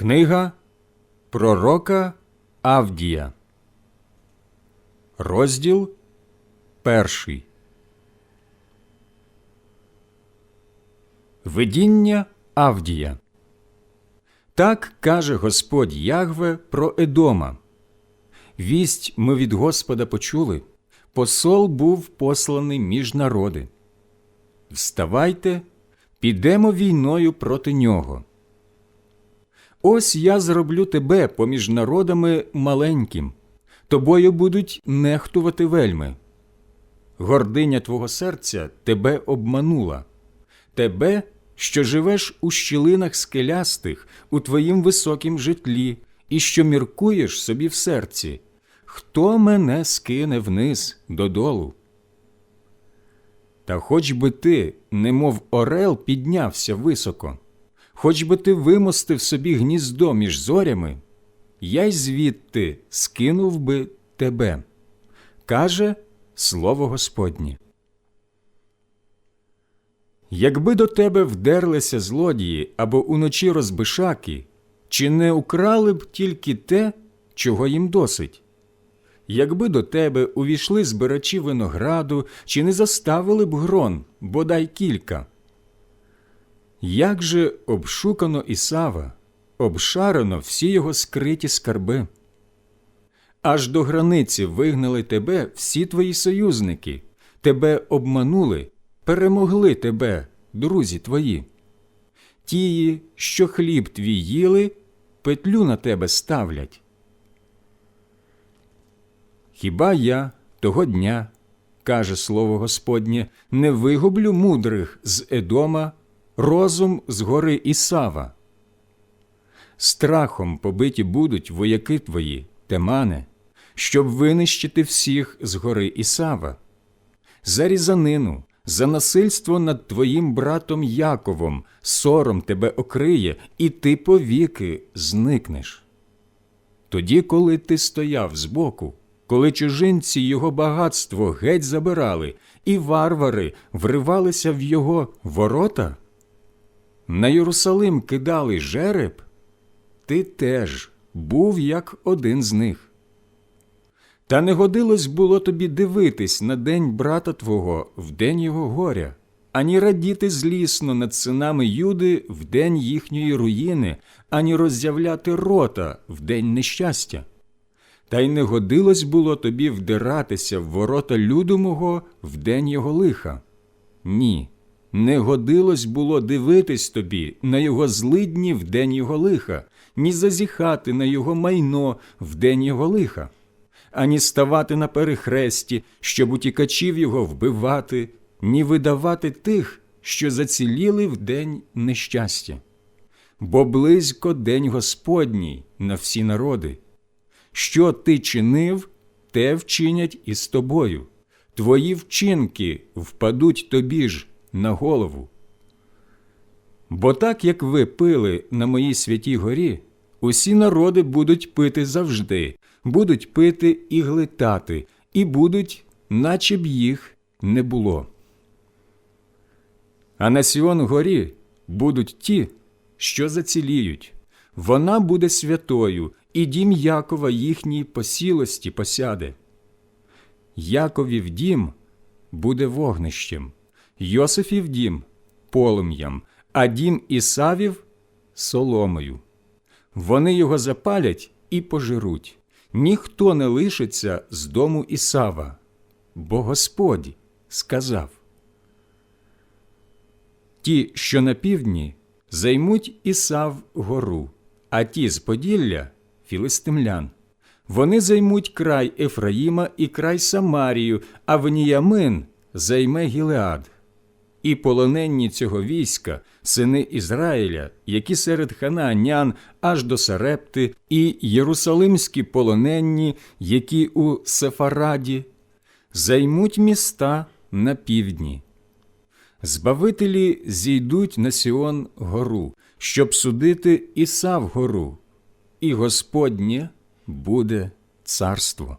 Книга Пророка Авдія, розділ перший. Видіння Авдія. Так каже Господь Ягве про Едома. Вість ми від Господа почули. Посол був посланий між народи. Вставайте, підемо війною проти нього. Ось я зроблю тебе поміж народами маленьким, тобою будуть нехтувати вельми. Гординя твого серця тебе обманула, тебе, що живеш у щілинах скелястих, у твоїм високім житлі, і що міркуєш собі в серці. Хто мене скине вниз додолу? Та хоч би ти, немов орел, піднявся високо, хоч би ти вимостив собі гніздо між зорями, я й звідти скинув би тебе, каже слово Господнє. Якби до тебе вдерлися злодії або уночі розбишаки, чи не украли б тільки те, чого їм досить? Якби до тебе увійшли збирачі винограду, чи не заставили б грон, бодай кілька. Як же обшукано Ісава, обшарено всі його скриті скарби. Аж до границі вигнали тебе всі твої союзники, тебе обманули, перемогли тебе, друзі твої. Тії, що хліб твій їли, петлю на тебе ставлять. Хіба я того дня, каже слово Господнє, не вигублю мудрих з Едома, розум з гори Ісава? Страхом побиті будуть вояки твої, темане, щоб винищити всіх з гори Ісава. За різанину, за насильство над твоїм братом Яковом сором тебе окриє, і ти повіки зникнеш. Тоді, коли ти стояв збоку, коли чужинці його багатство геть забирали, і варвари вривалися в його ворота? На Єрусалим кидали жереб? Ти теж був як один з них. Та не годилось було тобі дивитись на день брата твого в день його горя, ані радіти злісно над синами Юди в день їхньої руїни, ані роззявляти рота в день нещастя. Та й не годилось було тобі вдиратися в ворота люду мого в день його лиха. Ні, не годилось було дивитись тобі на його злидні в день його лиха, ні зазіхати на його майно в день його лиха, ані ставати на перехресті, щоб утікачів його вбивати, ні видавати тих, що заціліли в день нещастя. Бо близько день Господній на всі народи. Що ти чинив, те вчинять і з тобою. Твої вчинки впадуть тобі ж на голову. Бо так як ви пили на моїй святій горі, усі народи будуть пити завжди, будуть пити і глитати, і будуть, наче б їх не було. А на Сіон горі будуть ті, що заціліють. Вона буде святою, і дім Якова їхній посілості посяде. Яковів дім буде вогнищем, Йосифів дім полум'ям, а дім Ісавів соломою. Вони його запалять і пожируть. Ніхто не лишиться з дому Ісава, бо Господь сказав. Ті, що на півдні, займуть Ісав гору, а ті з Поділля філистимлян. Вони займуть край Ефраїма і край Самарію, а Веніямин займе Гілеад. І полоненні цього війська, сини Ізраїля, які серед ханаанян аж до Сарепти, і єрусалимські полоненні, які у Сефараді, займуть міста на півдні. Збавителі зійдуть на Сіон гору, щоб судити Ісав гору, і Господнє буде царство.